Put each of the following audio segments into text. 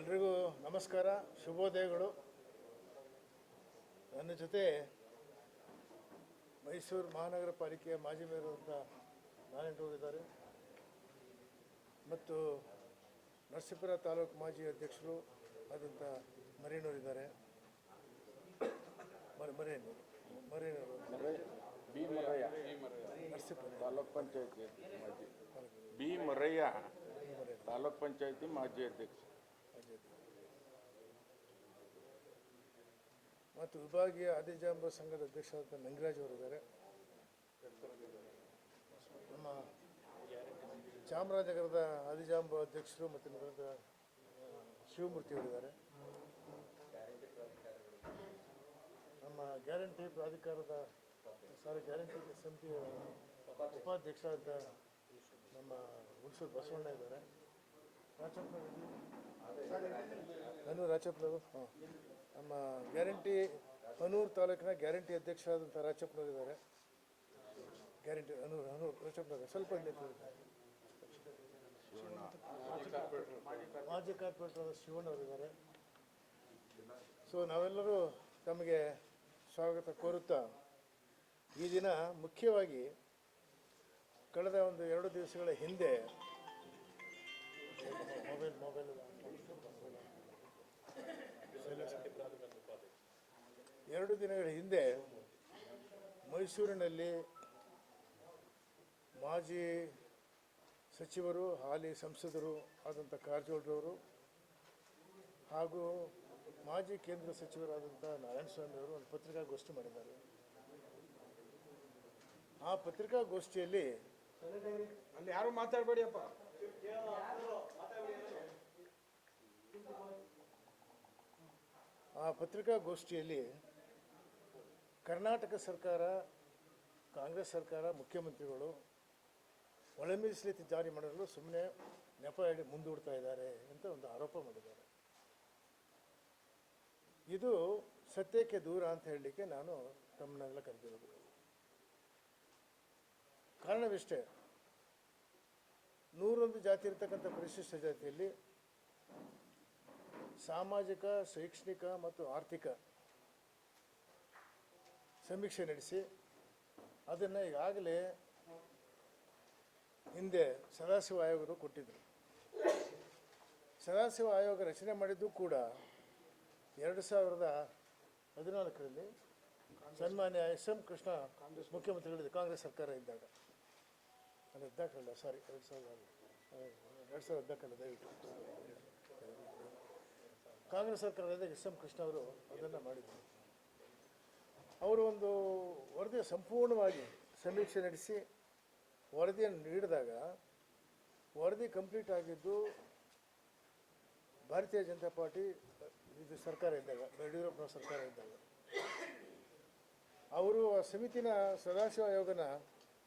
ಎಲ್ರಿಗೂ ನಮಸ್ಕಾರ ಶುಭೋದಯಗಳು. ನನ್ನ ಜೊತೆ ಮೈಸೂರು ಮಹಾನಗರ ಪಾಲಿಕೆಯ ಮಾಜಿ ಮೇಯರ್ ಅಂತ ಇದ್ದಾರೆ ಮತ್ತು ನರಸೀಪುರ ತಾಲೂಕು ಮಾಜಿ ಅಧ್ಯಕ್ಷರು ಆದಂಥ ಮರೇನೂರಿದ್ದಾರೆ ಮರ ಮರೇನೂರು ಮರೇನೂರು ಬಿ ಮರಯ್ಯ. ನರಸೀಪುರ. ತಾಲೂಕ್ ಪಂಚಾಯತಿ ಮಾಜಿ. ಬಿ ಮರಯ್ಯ. ತಾಲೂಕ್ ಪಂಚಾಯತಿ ಮಾಜಿ ಅಧ್ಯಕ್ಷ ಮಾಜಿ ಅಧ್ಯಕ್ಷ. ಮತ್ತು ವಿಭಾಗೀಯ ಆದಿಜಾಂಬ ಸಂಘದ ಅಧ್ಯಕ್ಷರಾದ ನಂಗರಾಜ್ ಅವರಿದ್ದಾರೆ ನಮ್ಮ ಚಾಮರಾಜನಗರದ ಆದಿಜಾಂಬ ಅಧ್ಯಕ್ಷರು ಮತ್ತು ನಗರದ ಶಿವಮೂರ್ತಿ ಅವರಿದ್ದಾರೆ ನಮ್ಮ ಗ್ಯಾರಂಟಿ ಪ್ರಾಧಿಕಾರದ, ಸಾರಿ, ಗ್ಯಾರಂಟಿ ಸಮಿತಿಯ ಉಪಾಧ್ಯಕ್ಷರಾದ ನಮ್ಮ ಹುಣಸೂರು ಬಸವಣ್ಣ ಇದ್ದಾರೆ. ರಾಚಪ್ಪ ನಾನು ರಾಚಪ್ಪ ಹಾಂ ನಮ್ಮ ಗ್ಯಾರಂಟಿ ಹನೂರು ತಾಲೂಕಿನ ಗ್ಯಾರಂಟಿ ಅಧ್ಯಕ್ಷರಾದಂಥ ರಾಚಪ್ಪನವರು ಇದ್ದಾರೆ ಗ್ಯಾರಂಟಿ ಹನೂರು ಹನೂರು ರಾಚಪ್ಪನವರು ಸ್ವಲ್ಪ. ಮಾಜಿ ಕಾರ್ಪೊರೇಟರ್ ಶಿವಣ್ಣವರು ಇದ್ದಾರೆ ಸೊ ನಾವೆಲ್ಲರೂ ತಮಗೆ ಸ್ವಾಗತ ಕೋರುತ್ತಾ, ಈ ದಿನ ಮುಖ್ಯವಾಗಿ ಕಳೆದ ಒಂದು ಎರಡು ದಿವಸಗಳ ಹಿಂದೆ ಮೊಬೈಲ್ ಮೊಬೈಲ್. ಎರಡು ದಿನಗಳ ಹಿಂದೆ ಮೈಸೂರಿನಲ್ಲಿ ಮಾಜಿ ಸಚಿವರು ಹಾಲಿ ಸಂಸದರು ಆದಂಥ ಕಾರಜೋಳರವರು ಹಾಗೂ ಮಾಜಿ ಕೇಂದ್ರ ಸಚಿವರಾದಂಥ ನಾರಾಯಣಸ್ವಾಮಿ ಅವರು ಒಂದು ಪತ್ರಿಕಾಗೋಷ್ಠಿ ಮಾಡಿದ್ದಾರೆ. ಆ ಪತ್ರಿಕಾಗೋಷ್ಠಿಯಲ್ಲಿ ಅಲ್ಲಿ ಯಾರು ಮಾತಾಡಬೇಡಿಯಪ್ಪ ಆ ಪತ್ರಿಕಾಗೋಷ್ಠಿಯಲ್ಲಿ ಕರ್ನಾಟಕ ಸರ್ಕಾರ, ಕಾಂಗ್ರೆಸ್ ಸರ್ಕಾರ, ಮುಖ್ಯಮಂತ್ರಿಗಳು ಒಳ ಮೀಸಲಾತಿ ಜಾರಿ ಮಾಡಲು ಸುಮ್ಮನೆ ನೆಪ ಹೇಳಿ ಮುಂದೂಡ್ತಾ ಇದ್ದಾರೆ ಅಂತ ಒಂದು ಆರೋಪ ಮಾಡಿದ್ದಾರೆ. ಇದು ಸತ್ಯಕ್ಕೆ ದೂರ ಅಂತ ಹೇಳಲಿಕ್ಕೆ ನಾನು ತಮ್ಮನ್ನೆಲ್ಲ ಕರೆದಿರೋದು. ಕಾರಣವಿಷ್ಟೇ, ನೂರೊಂದು ಜಾತಿ ಇರತಕ್ಕಂಥ ಪರಿಶಿಷ್ಟ ಜಾತಿಯಲ್ಲಿ ಸಾಮಾಜಿಕ, ಶೈಕ್ಷಣಿಕ ಮತ್ತು ಆರ್ಥಿಕ ಸಮೀಕ್ಷೆ ನಡೆಸಿ ಅದನ್ನು ಈಗಾಗಲೇ ಹಿಂದೆ ಸದಾಶಿವ ಆಯೋಗರು ಕೊಟ್ಟಿದ್ದರು ಸದಾಶಿವ ಆಯೋಗ ರಚನೆ ಮಾಡಿದ್ದು ಕೂಡ ಎರಡು ಸಾವಿರದ ಹದಿನಾಲ್ಕರಲ್ಲಿ ಸನ್ಮಾನ್ಯ ಎಸ್ ಎಂ ಕೃಷ್ಣ ಮುಖ್ಯಮಂತ್ರಿಗಳಿದ್ದ ಕಾಂಗ್ರೆಸ್ ಸರ್ಕಾರ ಇದ್ದಾಗ. ಅದು ಹದಿನಾಲ್ಕರಲ್ಲ ಸಾರಿ ಎರಡು ಸಾವಿರದ ಎರಡು ಸಾವಿರದ ಹದಿನಾಲ್ಕಲ್ಲ ದಯವಿಟ್ಟು. ಕಾಂಗ್ರೆಸ್ ಸರ್ಕಾರದಿಂದ ಎಸ್ ಎಂ ಕೃಷ್ಣ ಅವರು ಅದನ್ನು ಮಾಡಿದರು. ಅವರು ಒಂದು ವರದಿ ಸಂಪೂರ್ಣವಾಗಿ ಸಮೀಕ್ಷೆ ನಡೆಸಿ, ವರದಿಯನ್ನು ನೀಡಿದಾಗ ವರದಿ ಕಂಪ್ಲೀಟ್ ಆಗಿದ್ದು ಭಾರತೀಯ ಜನತಾ ಪಾರ್ಟಿ, ಇದು ಸರ್ಕಾರ ಇದ್ದಾಗ ಯಡಿಯೂರಪ್ಪನ ಸರ್ಕಾರ ಇದ್ದಾಗ. ಅವರು ಆ ಸಮಿತಿನ ಸದಾಶಿವ ಆಯೋಗನ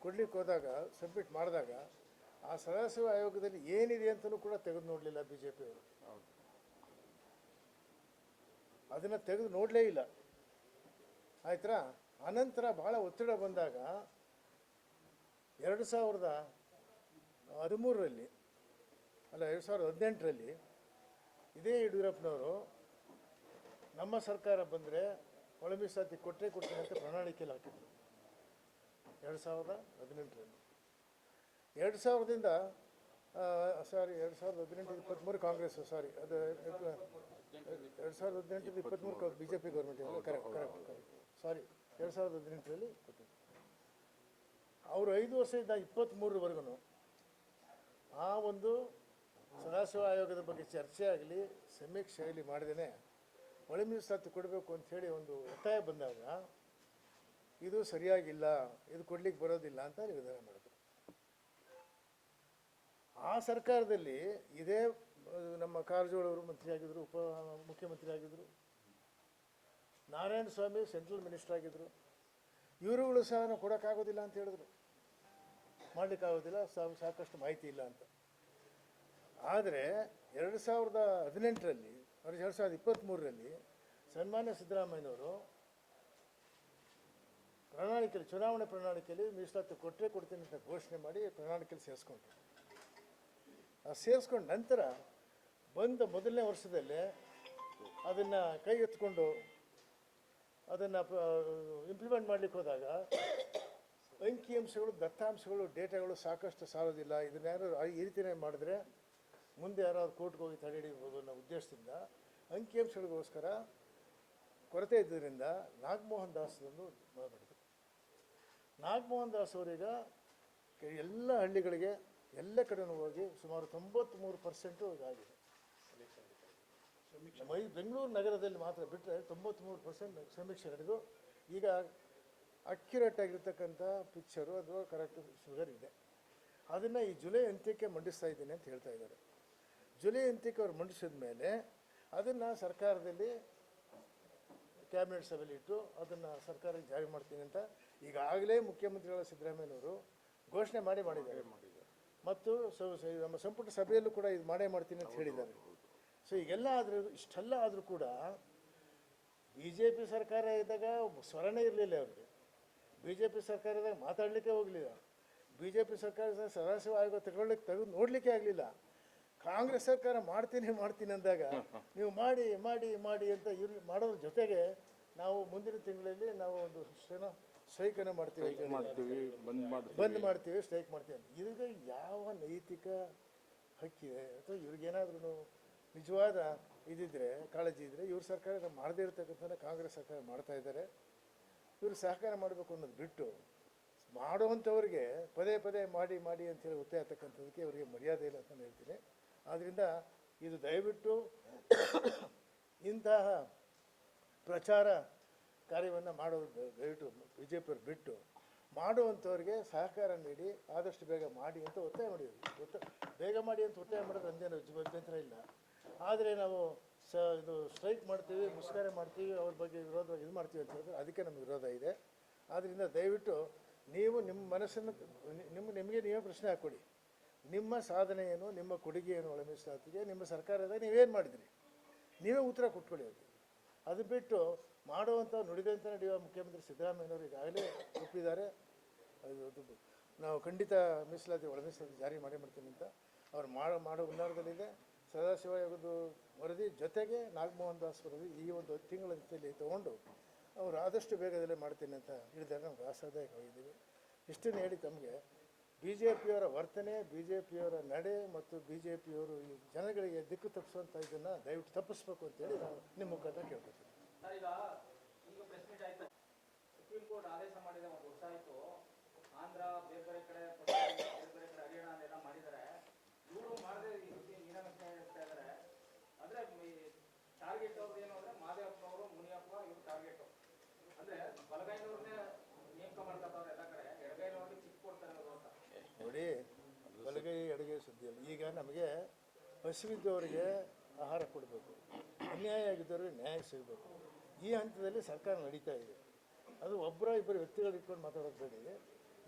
ಕೊಡ್ಲಿಕ್ಕೆ ಹೋದಾಗ, ಸಬ್ಮಿಟ್ ಮಾಡಿದಾಗ ಆ ಸದಾಶಿವ ಆಯೋಗದಲ್ಲಿ ಏನಿದೆ ಅಂತಲೂ ಕೂಡ ತೆಗೆದು ನೋಡಲಿಲ್ಲ ಬಿ ಜೆ ಪಿಯವರು ಅದನ್ನು ತೆಗೆದು ನೋಡಲೇ ಇಲ್ಲ. ಆಯ್ತಾ ಅನಂತರ ಬಹಳ ಒತ್ತಡ ಬಂದಾಗ ಎರಡು ಸಾವಿರದ ಹದಿಮೂರರಲ್ಲಿ, ಅಲ್ಲ ಎರಡು ಸಾವಿರದ ಹದಿನೆಂಟರಲ್ಲಿ ಇದೇ ಯಡಿಯೂರಪ್ಪನವರು ನಮ್ಮ ಸರ್ಕಾರ ಬಂದರೆ ಒಳ ಸಾಧ್ಯ ಕೊಟ್ಟರೆ ಕೊಡ್ತೀನಿ ಅಂತ ಪ್ರಣಾಳಿಕೆಯಲ್ಲಿ ಹಾಕಿದ್ರು. ಎರಡು ಸಾವಿರದ ಹದಿನೆಂಟರಲ್ಲಿ. ಎರಡು ಸಾವಿರದಿಂದ ಸಾರಿ ಎರಡು ಸಾವಿರದ ಹದಿನೆಂಟು ಇಪ್ಪತ್ತ್ಮೂರು ಕಾಂಗ್ರೆಸ್ ಸಾರಿ ಅದು ಎರಡು ಸಾವಿರದ ಹದಿನೆಂಟು ಇಪ್ಪತ್ತ್ಮೂರು B J P government correct correct correct. Sorry ಎರಡು ಸಾವಿರದ ಹದಿನೆಂಟರಲ್ಲಿ ಕೊಟ್ಟಿದ್ದು ಅವರು ಐದು ವರ್ಷದಿಂದ ಇಪ್ಪತ್ತ್ಮೂರರವರೆಗೂ ಆ ಒಂದು ಸದಾಶಿವ ಆಯೋಗದ ಬಗ್ಗೆ ಚರ್ಚೆ ಆಗಲಿ ಸಮೀಕ್ಷೆ ಆಗಲಿ ಮಾಡಿದೇನೆ ಒಳ ಮೀಸಲಾತಿ ಕೊಡಬೇಕು ಅಂಥೇಳಿ ಒಂದು ಒತ್ತಾಯ ಬಂದಾಗ ಇದು ಸರಿಯಾಗಿಲ್ಲ ಇದು ಕೊಡ್ಲಿಕ್ಕೆ ಬರೋದಿಲ್ಲ ಅಂತ ನಿರ್ಧಾರ ಮಾಡಿದ್ರು. ಆ ಸರ್ಕಾರದಲ್ಲಿ ಇದೇ ನಮ್ಮ ಕಾರಜೋಳವರು ಮಂತ್ರಿ ಆಗಿದ್ದರು ಉಪ, ಮುಖ್ಯಮಂತ್ರಿ ಆಗಿದ್ದರು ನಾರಾಯಣ ಸ್ವಾಮಿ ಸೆಂಟ್ರಲ್ ಮಿನಿಸ್ಟರ್ ಆಗಿದ್ದರು ಇವರುಗಳು ಸಹ ನಾವು ಕೊಡೋಕ್ಕಾಗೋದಿಲ್ಲ ಅಂತ ಹೇಳಿದ್ರು. ಮಾಡಲಿಕ್ಕಾಗೋದಿಲ್ಲ ಸಾಕಷ್ಟು ಮಾಹಿತಿ ಇಲ್ಲ ಅಂತ. ಆದರೆ ಎರಡು ಸಾವಿರದ ಹದಿನೆಂಟರಲ್ಲಿ ಎರಡು ಸಾವಿರದ ಇಪ್ಪತ್ತ್ಮೂರರಲ್ಲಿ ಸನ್ಮಾನ್ಯ ಸಿದ್ದರಾಮಯ್ಯನವರು ಪ್ರಣಾಳಿಕೆಯಲ್ಲಿ, ಚುನಾವಣೆ ಪ್ರಣಾಳಿಕೆಯಲ್ಲಿ ಮೀಸಲಾತಿ ಕೊಟ್ಟರೆ ಕೊಡ್ತೀನಿ ಅಂತ ಘೋಷಣೆ ಮಾಡಿ ಪ್ರಣಾಳಿಕೆಯಲ್ಲಿ ಸೇರಿಸ್ಕೊಂಡ್ರು. ಆ ಸೇರಿಸ್ಕೊಂಡ ನಂತರ ಬಂದ ಮೊದಲನೇ ವರ್ಷದಲ್ಲೇ ಅದನ್ನು ಕೈ ಎತ್ಕೊಂಡು ಅದನ್ನು ಇಂಪ್ಲಿಮೆಂಟ್ ಮಾಡಲಿಕ್ಕೆ ಹೋದಾಗ ಅಂಕಿಅಂಶಗಳು ದತ್ತಾಂಶಗಳು, ಡೇಟಾಗಳು ಸಾಕಷ್ಟು ಸಾಲೋದಿಲ್ಲ. ಇದನ್ನ ಯಾರು ಈ ರೀತಿಯೇ ಮಾಡಿದ್ರೆ ಮುಂದೆ ಯಾರಾದ್ರು ಕೋರ್ಟ್ಗೆ ಹೋಗಿ ತಡೆ ಹಿಡಿಬೋದು ಅನ್ನೋ ಉದ್ದೇಶದಿಂದ ಅಂಕಿಅಂಶಗಳಿಗೋಸ್ಕರ ಕೊರತೆ ಇದ್ದರಿಂದ ನಾಗಮೋಹನ್ ದಾಸ್ದೊಂದು ಮಾಡಿದ್ರು ನಾಗಮೋಹನ್ ದಾಸ್ ಅವರೀಗ ಎಲ್ಲ ಹಳ್ಳಿಗಳಿಗೆ, ಎಲ್ಲ ಕಡೆನೂ ಹೋಗಿ ಸುಮಾರು ತೊಂಬತ್ತ್ಮೂರು ಪರ್ಸೆಂಟು ಇದಾಗಿದೆ. ಮೈ ಬೆಂಗಳೂರು ನಗರದಲ್ಲಿ ಮಾತ್ರ ಬಿಟ್ಟರೆ ತೊಂಬತ್ತ್ಮೂರು ಪರ್ಸೆಂಟ್ ಸಮೀಕ್ಷೆ ನಡೆದು ಈಗ ಅಕ್ಯುರೇಟ್ ಆಗಿರ್ತಕ್ಕಂಥ ಪಿಕ್ಚರು ಅಥವಾ ಕರೆಕ್ಟ್ ಶುಗರ್ ಇದೆ. ಅದನ್ನು ಈ ಜುಲೈ ಅಂತ್ಯಕ್ಕೆ ಮಂಡಿಸ್ತಾ ಇದ್ದೀನಿ ಅಂತ ಹೇಳ್ತಾ ಇದ್ದಾರೆ. ಜುಲೈ ಅಂತ್ಯಕ್ಕೆ ಅವ್ರು ಮಂಡಿಸಿದ ಮೇಲೆ ಅದನ್ನು ಸರ್ಕಾರದಲ್ಲಿ ಕ್ಯಾಬಿನೆಟ್ ಸಭೆಯಲ್ಲಿ ಇಟ್ಟು ಅದನ್ನು ಸರ್ಕಾರಕ್ಕೆ ಜಾರಿ ಮಾಡ್ತೀನಿ ಅಂತ ಈಗಾಗಲೇ ಮುಖ್ಯಮಂತ್ರಿಗಳ ಸಿದ್ದರಾಮಯ್ಯನವರು ಘೋಷಣೆ ಮಾಡಿ ಮಾಡಿದ್ದಾರೆ. ಮತ್ತು ನಮ್ಮ ಸಂಪುಟ ಸಭೆಯಲ್ಲೂ ಕೂಡ ಇದು ಮಾಡೇ ಮಾಡ್ತೀನಿ ಅಂತ ಹೇಳಿದ್ದಾರೆ. ಸೊ ಈಗೆಲ್ಲ ಆದರೂ ಇಷ್ಟೆಲ್ಲ ಆದರೂ ಕೂಡ ಬಿ ಜೆ ಪಿ ಸರ್ಕಾರ ಇದ್ದಾಗ ಸ್ವರನೇ ಇರಲಿಲ್ಲ ಅವ್ರಿಗೆ. ಬಿ ಜೆ ಪಿ ಸರ್ಕಾರ ಇದ್ದಾಗ ಮಾತಾಡಲಿಕ್ಕೆ ಹೋಗಲಿಲ್ಲ. ಬಿ ಜೆ ಪಿ ಸರ್ಕಾರ ಸದಾಶಿವ ಆಯೋಗ ತಗೊಳ್ಳಿಕ್ಕೆ ತೆಗೆದು ನೋಡಲಿಕ್ಕೆ ಆಗಲಿಲ್ಲ. ಕಾಂಗ್ರೆಸ್ ಸರ್ಕಾರ ಮಾಡ್ತೀನಿ ಮಾಡ್ತೀನಿ ಅಂದಾಗ ನೀವು ಮಾಡಿ ಮಾಡಿ ಮಾಡಿ ಅಂತ ಇವ್ರು ಮಾಡೋದ್ರ ಜೊತೆಗೆ ನಾವು ಮುಂದಿನ ತಿಂಗಳಲ್ಲಿ ನಾವು ಒಂದು ಏನೋ ಸ್ಟ್ರೈಕನ್ನು ಮಾಡ್ತೀವಿ ಮಾಡ್ತೀವಿ ಬಂದ್ ಮಾಡ್ತೀವಿ. ಬಂದ್ ಮಾಡ್ತೀವಿ ಸ್ಟ್ರೈಕ್ ಮಾಡ್ತೀವಿ ಇದಕ್ಕೆ ಯಾವ ನೈತಿಕ ಹಕ್ಕಿದೆ? ಅಥವಾ ಇವ್ರಿಗೇನಾದ್ರೂ ನಿಜವಾದ ಇದಿದ್ರೆ, ಕಾಳಜಿ ಇದ್ರೆ ಇವ್ರ ಸರ್ಕಾರ ಮಾಡದೇ ಇರತಕ್ಕಂಥ ಕಾಂಗ್ರೆಸ್ ಸರ್ಕಾರ ಮಾಡ್ತಾ ಇದ್ದಾರೆ. ಇವರು ಸಹಕಾರ ಮಾಡಬೇಕು ಅನ್ನೋದು ಬಿಟ್ಟು ಮಾಡುವಂಥವ್ರಿಗೆ ಪದೇ ಪದೇ ಮಾಡಿ ಮಾಡಿ ಅಂತೇಳಿ ಒತ್ತಾಯ ಆಗ್ತಕ್ಕಂಥದ್ದಕ್ಕೆ ಅವರಿಗೆ ಮರ್ಯಾದೆ ಇಲ್ಲ ಅಂತ ಹೇಳ್ತೀನಿ. ಆದ್ದರಿಂದ ಇದು ದಯವಿಟ್ಟು ಇಂತಹ ಪ್ರಚಾರ ಕಾರ್ಯವನ್ನು ಮಾಡೋದು ದ- ದಯವಿಟ್ಟು ಬಿ ಜೆ ಪಿಯವ್ರು ಬಿಟ್ಟು ಮಾಡುವಂಥವ್ರಿಗೆ ಸಹಕಾರ ನೀಡಿ, ಆದಷ್ಟು ಬೇಗ ಮಾಡಿ ಅಂತ ಒತ್ತಾಯ ಮಾಡಿದ್ರು. ಒತ್ತ, ಬೇಗ ಮಾಡಿ ಅಂತ ಒತ್ತಾಯ ಮಾಡೋದು ಅಂದೇನು ಅಭ್ಯಂತರ ಇಲ್ಲ. ಆದರೆ ನಾವು ಸ ಇದು ಸ್ಟ್ರೈಕ್ ಮಾಡ್ತೀವಿ, ಮುಷ್ಕರ ಮಾಡ್ತೀವಿ, ಅವ್ರ ಬಗ್ಗೆ ವಿರೋಧ ಇದು ಮಾಡ್ತೀವಿ ಅಂತ ಹೇಳಿದ್ರೆ ಅದಕ್ಕೆ ನಮ್ಗೆ ವಿರೋಧ ಇದೆ. ಆದ್ದರಿಂದ ದಯವಿಟ್ಟು ನೀವು ನಿಮ್ಮ ಮನಸ್ಸನ್ನು ನಿಮ್ಮ, ನಿಮಗೆ ನೀವೇ ಪ್ರಶ್ನೆ ಹಾಕ್ಕೊಡಿ ನಿಮ್ಮ ಸಾಧನೆ ಏನು ನಿಮ್ಮ ಕೊಡುಗೆ ಏನು ಒಳ ಮೀಸಲಾತಿಗೆ ನಿಮ್ಮ ಸರ್ಕಾರದ ನೀವೇನು ಮಾಡಿದ್ರಿ? ನೀವೇ ಉತ್ತರ ಕೊಟ್ಕೊಳ್ಳಿ ಅದು ಅದು ಬಿಟ್ಟು ಮಾಡುವಂಥ ನುಡಿದಂತ ನಡೆಯುವ ಮುಖ್ಯಮಂತ್ರಿ ಸಿದ್ದರಾಮಯ್ಯನವರು ಈಗಾಗಲೇ ಒಪ್ಪಿದ್ದಾರೆ. ನಾವು ಖಂಡಿತ ಮೀಸಲಾತಿ ಒಳ ಮೀಸಲಾತಿ ಜಾರಿ ಮಾಡಿ ಮಾಡ್ತೀನಿ ಅಂತ. ಅವ್ರು ಮಾಡೋ ಮಾಡೋ ಹುನ್ನಾರದಲ್ಲಿದೆ. ಸದಾಶಿವ ಆಯೋಗದ ವರದಿ ಜೊತೆಗೆ ನಾಗಮೋಹನ್ ದಾಸ್ ವರದಿ ಈ ಒಂದು ತಿಂಗಳ ಜೊತೆಯಲ್ಲಿ ತಗೊಂಡು ಅವರು ಆದಷ್ಟು ಬೇಗದಲ್ಲೇ ಮಾಡ್ತೀನಿ ಅಂತ ಹೇಳಿದಾಗ ನಮ್ಗೆ ಆಶಾದಾಯಕವಾಗಿದ್ದೀವಿ ಇಷ್ಟನ್ನು ಹೇಳಿ ತಮಗೆ ಬಿ ಜೆ ಪಿಯವರ ವರ್ತನೆ ಬಿ ಜೆ ಪಿಯವರ ನಡೆ ಮತ್ತು ಬಿ ಜೆ ಪಿಯವರು ಈ ಜನಗಳಿಗೆ ದಿಕ್ಕು ತಪ್ಪಿಸುವಂಥ ಇದನ್ನು ದಯವಿಟ್ಟು ತಪ್ಪಿಸ್ಬೇಕು ಅಂತೇಳಿ ನಾನು ನಿಮ್ಮ ಮುಖಾಂತರ ಕೇಳ್ಕೊತೀವಿ ಸರ್ ಈಗ ಈಗ ಪ್ರೆಸ್ ಮೀಟ್ ಆಯ್ತು ಸುಪ್ರೀಂ ಕೋರ್ಟ್ ಆದೇಶ ಮಾಡಿದೆ ಒಂದು ವರ್ಷ ಆಯ್ತು ಆಂಧ್ರ ಬೇರೆ ಬೇರೆ ಕಡೆ ಪಶ್ಚಿಮ ಬೇರೆ ಬೇರೆ ಕಡೆ ಹರಿಯಾಣ ಅದೆಲ್ಲ ಮಾಡಿದ್ದಾರೆ ಇವರು ಮಾಡದೆ ಈ ರೀತಿ ಮೀನಾಮೇಷ ಇರ್ತಾ ಇದ್ದಾರೆ ಅಂದ್ರೆ ಟಾರ್ಗೆಟ್ ಅವ್ರದ್ದು ಏನು ಅಂದ್ರೆ ಮಾದೇವಪ್ಪನವರು ಮುನಿಯಪ್ಪ ಇವ್ರು ಟಾರ್ಗೆಟ್ ಅಂದ್ರೆ ಬಲಗೈನವ್ರನ್ನೇ ನೇಮಕ ಮಾಡ್ಕೊತಾವ್ರೆ ಎಲ್ಲ ಕಡೆ ಎಡಗೈನವ್ರಿಗೆ ಚಿಕ್ ಕೊಡ್ತಾರೆ ಅನ್ನೋದು ಅಂತ ನೋಡಿ, ಬಲಗೈ, ಎಡಗೈ ಸುದ್ದಿ ಅಲ್ಲ ಈಗ ನಮಗೆ ಹಸಿವಿದ್ದವರಿಗೆ ಆಹಾರ ಕೊಡಬೇಕು. ಅನ್ಯಾಯ ಆಗಿದ್ದವರಿಗೆ ನ್ಯಾಯ ಸಿಗಬೇಕು. ಈ ಹಂತದಲ್ಲಿ ಸರ್ಕಾರ ನಡೀತಾ ಇದೆ. ಅದು ಒಬ್ಬರ ಇಬ್ಬರು ವ್ಯಕ್ತಿಗಳು ಇಟ್ಕೊಂಡು ಮಾತಾಡೋದು ಬೇಡಿ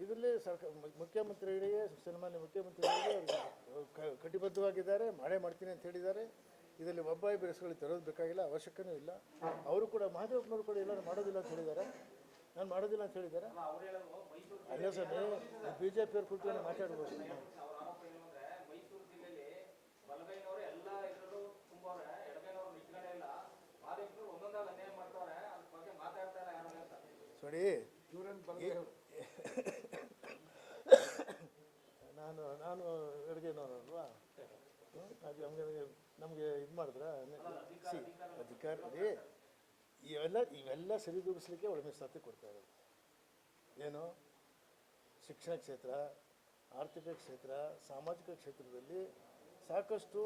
ಇದರಲ್ಲಿ ಸರ್ಕಾರ ಮುಖ್ಯಮಂತ್ರಿಗಳಿಗೆ ಸನ್ಮಾನ್ಯ ಮುಖ್ಯಮಂತ್ರಿಗಳಿಗೆ ಕಟಿಬದ್ಧವಾಗಿದ್ದಾರೆ, ಮಾಡೇ ಮಾಡ್ತೀನಿ ಅಂತ ಹೇಳಿದ್ದಾರೆ. ಇದರಲ್ಲಿ ಒಬ್ಬ ಇಬ್ಬರು ಹೆಸರುಗಳಿಗೆ ತರೋದು ಬೇಕಾಗಿಲ್ಲ, ಅವಶ್ಯಕನೂ ಇಲ್ಲ. ಅವರು ಕೂಡ ಮಹಾದೇವಪ್ಪನವರು ಕೂಡ ಎಲ್ಲ ಮಾಡೋದಿಲ್ಲ ಅಂತ ಹೇಳಿದ್ದಾರೆ ನಾನು ಮಾಡೋದಿಲ್ಲ ಅಂತ ಹೇಳಿದ್ದಾರೆ ಅಲ್ಲ ಸರ್ ಬಿ ಜೆ ಪಿಯವ್ರು ಕೂತ್ಕೊಂಡು ಮಾತಾಡ್ಬೋದು? ಇಲ್ಲ ನೋಡಿ ನಾನು ನಾನು ಅಡುಗೆ ನೋಡೋಲ್ವಾ ಅದು ನಮಗೆ ನಮಗೆ ಇದು ಮಾಡಿದ್ರೆ ಸಿ, ಅಧಿಕಾರ ಇವೆಲ್ಲ ಇವೆಲ್ಲ ಸರಿದೂಗಿಸ್ಲಿಕ್ಕೆ ಒಳ ಮೀಸಲಾತಿ ಕೊಡ್ತಾ ಇರೋದು. ಏನು? ಶಿಕ್ಷಣ ಕ್ಷೇತ್ರ, ಆರ್ಥಿಕ ಕ್ಷೇತ್ರ, ಸಾಮಾಜಿಕ ಕ್ಷೇತ್ರದಲ್ಲಿ ಸಾಕಷ್ಟು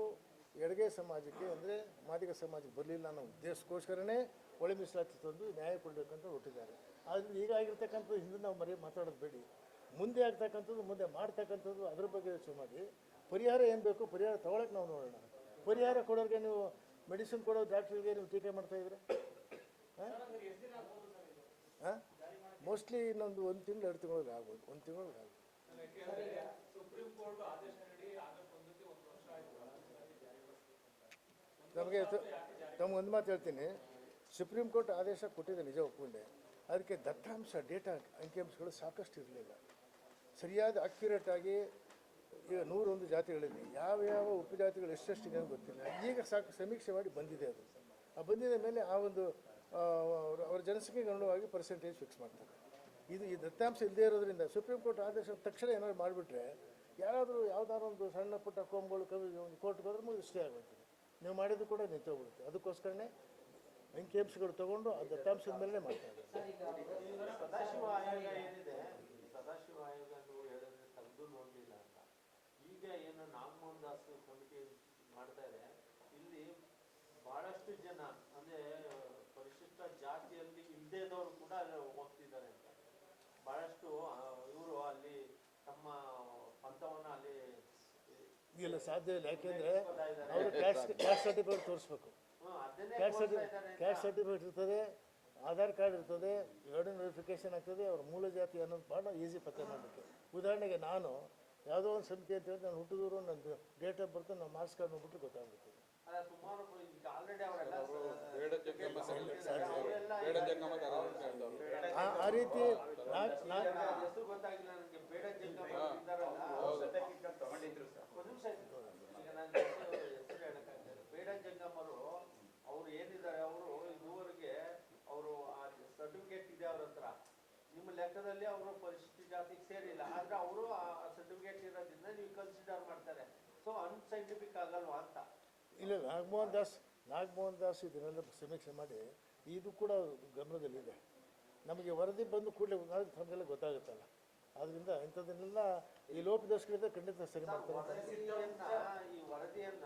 ಎಡಗೆ ಸಮಾಜಕ್ಕೆ ಅಂದರೆ ಮಾದಿಗ ಸಮಾಜಕ್ಕೆ ಬರಲಿಲ್ಲ ಅನ್ನೋ ಉದ್ದೇಶಕ್ಕೋಸ್ಕರನೇ ಒಳ ಮೀಸಲಾತಿ ತಂದು ನ್ಯಾಯ ಕೊಡಬೇಕಂತ ಹೊರಟಿದ್ದಾರೆ. ಆದರೆ ಈಗ ಆಗಿರ್ತಕ್ಕಂಥದ್ದು ಹಿಂದೆ ನಾವು ಮರೆ ಮಾತಾಡೋದು ಬೇಡಿ. ಮುಂದೆ ಆಗ್ತಕ್ಕಂಥದ್ದು ಮುಂದೆ ಮಾಡ್ತಕ್ಕಂಥದ್ದು ಅದ್ರ ಬಗ್ಗೆ ಯೋಚನೆ ಮಾಡಿ. ಪರಿಹಾರ ಏನು ಬೇಕು? ಪರಿಹಾರ ತಗೊಳಕ್ಕೆ ನಾವು ನೋಡೋಣ. ಪರಿಹಾರ ಕೊಡೋರಿಗೆ ನೀವು ಮೆಡಿಸಿನ್ ಕೊಡೋ ಡಾಕ್ಟ್ರಿಗೆ ನೀವು ಟೀಕೆ ಮಾಡ್ತಾ ಇದ್ರೆ? ಹಾಂ? ಮೋಸ್ಟ್ಲಿ ಇನ್ನೊಂದು ಒಂದು ತಿಂಗಳು, ಎರಡು ತಿಂಗಳಿಗೆ ಆಗ್ಬೋದು, ಒಂದು ತಿಂಗಳಿಗೆ ಆಗ್ಬೋದು. ನಮಗೆ ತಮ್ಗೆ ಒಂದು ಮಾತು ಹೇಳ್ತೀನಿ. ಸುಪ್ರೀಂ ಕೋರ್ಟ್ ಆದೇಶ ಕೊಟ್ಟಿದೆ, ನಿಜ ಒಪ್ಕೊಂಡೆ. ಅದಕ್ಕೆ ದತ್ತಾಂಶ, ಡೇಟಾ ಅಂಕಿಅಂಶಗಳು ಸಾಕಷ್ಟು ಇರಲಿಲ್ಲ. ಸರಿಯಾದ ಅಕ್ಯುರೇಟ್ ಆಗಿ ಈಗ ನೂರೊಂದು ಜಾತಿಗಳಿದೆ ಯಾವ ಯಾವ ಉಪಜಾತಿಗಳು ಎಷ್ಟೆಷ್ಟಿದೆ ಅಂತ ಗೊತ್ತಿಲ್ಲ. ಈಗ ಸಾಕು ಸಮೀಕ್ಷೆ ಮಾಡಿ ಬಂದಿದೆ ಅದು. ಆ ಬಂದಿದ ಮೇಲೆ ಆ ಒಂದು ಅವರ ಜನಸಂಖ್ಯೆಗೆ ಅನುಗುಣವಾಗಿ ಪರ್ಸೆಂಟೇಜ್ ಫಿಕ್ಸ್ ಮಾಡ್ತಾರೆ. ಇದು, ಈ ದತ್ತಾಂಶ ಇಲ್ಲದೇ ಇರೋದ್ರಿಂದ ಸುಪ್ರೀಂ ಕೋರ್ಟ್ ಆದೇಶ ತಕ್ಷಣ ಏನಾದ್ರು ಮಾಡಿಬಿಟ್ರೆ ಯಾರಾದರೂ ಯಾವ್ದಾದ್ರು ಒಂದು ಸಣ್ಣ ಪುಟ್ಟ ಕೋಮ್ಗಳು ಕವಿ ಕೋರ್ಟ್ಗೆ ಹೋದ್ರೆ ಮುಗಿದು ಇಷ್ಟೇ ಆಗುತ್ತೆ ನೀವು ಮಾಡಿದ್ದು ಕೂಡ ನಿಂತೋಗ್ಬಿಡುತ್ತೆ ಅದಕ್ಕೋಸ್ಕರನೇ ಅಂಕಿಅಂಶಗಳು ತಗೊಂಡು ಆ ದತ್ತಾಂಶದ ಮೇಲೆ ಮಾಡ್ತಾರೆ ಸದಾಶಿವ ಆಯೋಗ ಏನಿದೆ ಸದಾಶಿವ ಆಯೋಗ ನೀವು ಹೇಳಿದ್ರೆ ತೆಗೆದು ನೋಡ್ಲಿಲ್ಲ ಅಂತ ಏನು ನಾಗಮೋಹನ್ ದಾಸ್ ಕಮಿಟಿ ಮಾಡ್ತಾ ಇದೆ ಇಲ್ಲಿ ಬಹಳಷ್ಟು ಜನ ಅಂದ್ರೆ ಪರಿಶಿಷ್ಟ ಜಾತಿಯಲ್ಲಿ ಇಲ್ಲದೇ ಇದ್ದವರು ಕೂಡ ಅಲ್ಲಿ ಹೋಗ್ತಿದ್ದಾರೆ ಅಂತ. ಬಹಳಷ್ಟು ಇವರು ಅಲ್ಲಿ ತಮ್ಮ ಪಂಥವನ್ನ ಅಲ್ಲಿ ಇಲ್ಲ ಸಾಧ್ಯ ಇಲ್ಲ. ಯಾಕೆಂದರೆ ಅವರು ಕ್ಯಾಶ್ ಕ್ಯಾಶ್ ಸರ್ಟಿಫಿಕೇಟ್ ತೋರಿಸ್ಬೇಕು. ಕ್ಯಾಸ್ಟ್ ಅದನ್ನೇ ಕ್ಯಾಶ್ ಸರ್ಟಿಫಿಕೇಟ್ ಕ್ಯಾಶ್ ಸರ್ಟಿಫಿಕೇಟ್ ಇರ್ತದೆ ಆಧಾರ್ ಕಾರ್ಡ್ ಇರ್ತದೆ ಎರಡು ವೆರಿಫಿಕೇಶನ್ ಆಗ್ತದೆ ಅವ್ರ ಮೂಲ ಜಾತಿ ಅನ್ನೋದು ಭಾಳ ಈಸಿ ಪತ್ತೆ ಮಾಡಲಿಕ್ಕೆ ಉದಾಹರಣೆಗೆ ನಾನು ಯಾವುದೋ ಒಂದು ಸಮಿತಿ ಅಂತ ಹೇಳಿ ನಾನು ಹುಟ್ಟಿದವರು ನನ್ನ ಡೇಟ್ ಆಫ್ ಬರ್ತ್ ನಾನು ಮಾರ್ಕ್ಸ್ ಕಾರ್ಡ್ ನೋಡ್ಬಿಟ್ಟು ಗೊತ್ತಾಗುತ್ತೆ ಅಲ್ಲ, ಸುಮಾರು ಈಗ ಆಲ್ರೆಡಿ ಅವರೆಲ್ಲ ಆ ಆ ರೀತಿ ಬೇಡ ಜಂಗಮರು ಅವ್ರು ಏನಿದ್ದಾರೆ ಅವರು ಇದುವರೆಗೆ ಅವರು ಆ ಸರ್ಟಿಫಿಕೇಟ್ ಇದೆ ಅವ್ರ ಹತ್ರ. ನಿಮ್ಮ ಲೆಕ್ಕದಲ್ಲಿ ಅವರು ಪರಿಶಿಷ್ಟ ಜಾತಿಗೆ ಸೇರಿಲ್ಲ ಆದ್ರೆ ಅವರು ಆ ಸರ್ಟಿಫಿಕೇಟ್ ಇರೋದ್ರಿಂದ ನೀವು ಕನ್ಸಿಡರ್ ಮಾಡ್ತಾರೆ ಸೊ ಅನ್ಸೈಂಟಿಫಿಕ್ ಆಗಲ್ವಾ ಅಂತ? ಇಲ್ಲ ನಾಗಮೋಹನ್ ದಾಸ್ ನಾಗಮೋಹನ್ ದಾಸ್ ಇದನ್ನೆಲ್ಲ ಸಮೀಕ್ಷೆ ಮಾಡಿ ಇದು ಕೂಡ ಗಮನದಲ್ಲಿದೆ. ನಮಗೆ ವರದಿ ಬಂದು ಕೂಡಲೇ ನಮಗೆಲ್ಲ ಗೊತ್ತಾಗುತ್ತಲ್ಲ. ಆದ್ದರಿಂದ ಇಂಥದ್ದನ್ನೆಲ್ಲ ಈ ಲೋಪದೋಷಗಳಿಂದ ಖಂಡಿತ ಸರಿ ಮಾಡ್ತಾರೆ. ಈ ವರದಿಯನ್ನ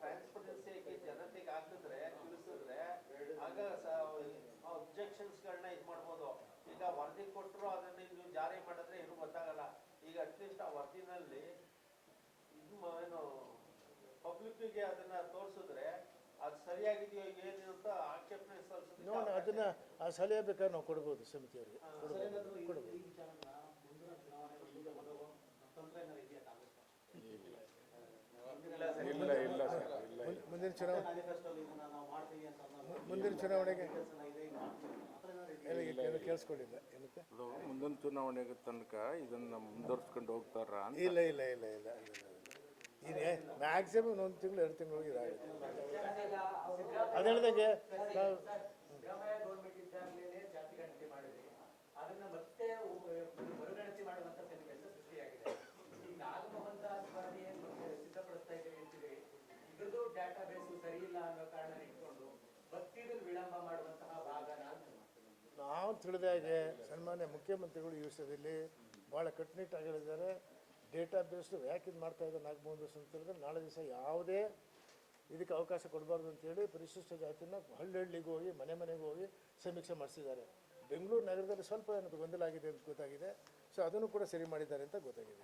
ಟ್ರಾನ್ಸ್ಪರೆನ್ಸಿಯಾಗಿ ಜನತೆಗೆ ಹಾಕಿದ್ರೆ ತಿಳಿಸಿದ್ರೆ ಆಗ ಅಬ್ಜೆಕ್ಷನ್ಸ್ಗಳನ್ನ ಇದು ಮಾಡ್ಬೋದು. ಈಗ ವರದಿ ಕೊಟ್ಟರು ಅದನ್ನ ನೀವು ಜಾರಿ ಮಾಡಿದ್ರೆ ಏನು ಗೊತ್ತಾಗಲ್ಲ. ಈಗ ಅಟ್ಲೀಸ್ಟ್ ಆ ವರದಿನಲ್ಲಿ ಏನು ಪಬ್ಲಿಕ್ಕಿಗೆ ಅದನ್ನ ತೋರಿಸಿದ್ರೆ ಅದು ಸರಿಯಾಗಿದೆಯೋ ಏನು ಅಂತ ಆಕ್ಷೇಪಣೆ ಸಲ್ಲಿಸೋದಕ್ಕೆ ನೋಡೋಣ ಅದನ್ನ ಆ ಸಲಹೆ ಬೇಕಾದ್ರೆ ನಾವು ಕೊಡ್ಬೋದು ಸಮಿತಿಯವರಿಗೆ ಕೊಡ್ಬೋದು ಕೊಡ್ಬೋದು ಇಲ್ಲ ಇಲ್ಲ ಸರ್ ಇಲ್ಲ ಮುಂದ್- ಮುಂದಿನ ಚುನಾವಣೆ ಮುಂದಿನ ಚುನಾವಣೆಗೆ ಏನು ಏನು ಕೇಳಿಸ್ಕೊಂಡಿಲ್ಲ ಏನಕ್ಕೆ ಅದು ಮುಂದಿನ ಚುನಾವಣೆಗೆ ತನಕ ಇದನ್ನ ಮುಂದುವರ್ಸ್ಕೊಂಡು ಹೋಗ್ತಾರ ಅಂತ ಇಲ್ಲ ಇಲ್ಲ ಇಲ್ಲ ಇಲ್ಲ ಇಲ್ಲ ಇದು ಮ್ಯಾಕ್ಸಿಮಮ್ ಒಂದು ತಿಂಗಳು, ಎರಡು ತಿಂಗಳು ಇದಾಗುತ್ತೆ. ಅದು ಹೇಳ್ದಂಗೆ ನಾವು ತಿಳಿದಾಗೆ ನಾವು ತಿಳಿದ ಹಾಗೆ ಸನ್ಮಾನ್ಯ ಮುಖ್ಯಮಂತ್ರಿಗಳು ಈ ವಿಷಯದಲ್ಲಿ ಭಾಳ ಕಟ್ಟುನಿಟ್ಟಾಗಿ ಹೇಳಿದ್ದಾರೆ ಡೇಟಾ ಬೇಸ್ಡ್ ಯಾಕೆ ಇದು ಮಾಡ್ತಾ ಇದ್ದಾರೆ ನಾಲ್ಕು ದಿವಸ ಅಂತ ಹೇಳಿದ್ರೆ ನಾಳೆ ದಿವಸ ಯಾವುದೇ ಇದಕ್ಕೆ ಅವಕಾಶ ಕೊಡಬಾರ್ದು ಅಂತೇಳಿ ಪರಿಶಿಷ್ಟ ಜಾತಿನ ಹಳ್ಳಿ ಹಳ್ಳಿಗೆ ಹೋಗಿ ಮನೆ ಮನೆಗೆ ಹೋಗಿ ಸಮೀಕ್ಷೆ ಮಾಡಿಸಿದ್ದಾರೆ. ಬೆಂಗಳೂರು ನಗರದಲ್ಲಿ ಸ್ವಲ್ಪ ಏನದು ಗೊಂದಲ ಆಗಿದೆ ಅಂತ ಗೊತ್ತಾಗಿದೆ. ಸೊ ಅದನ್ನು ಕೂಡ ಸರಿ ಮಾಡಿದ್ದಾರೆ ಅಂತ ಗೊತ್ತಾಗಿದೆ.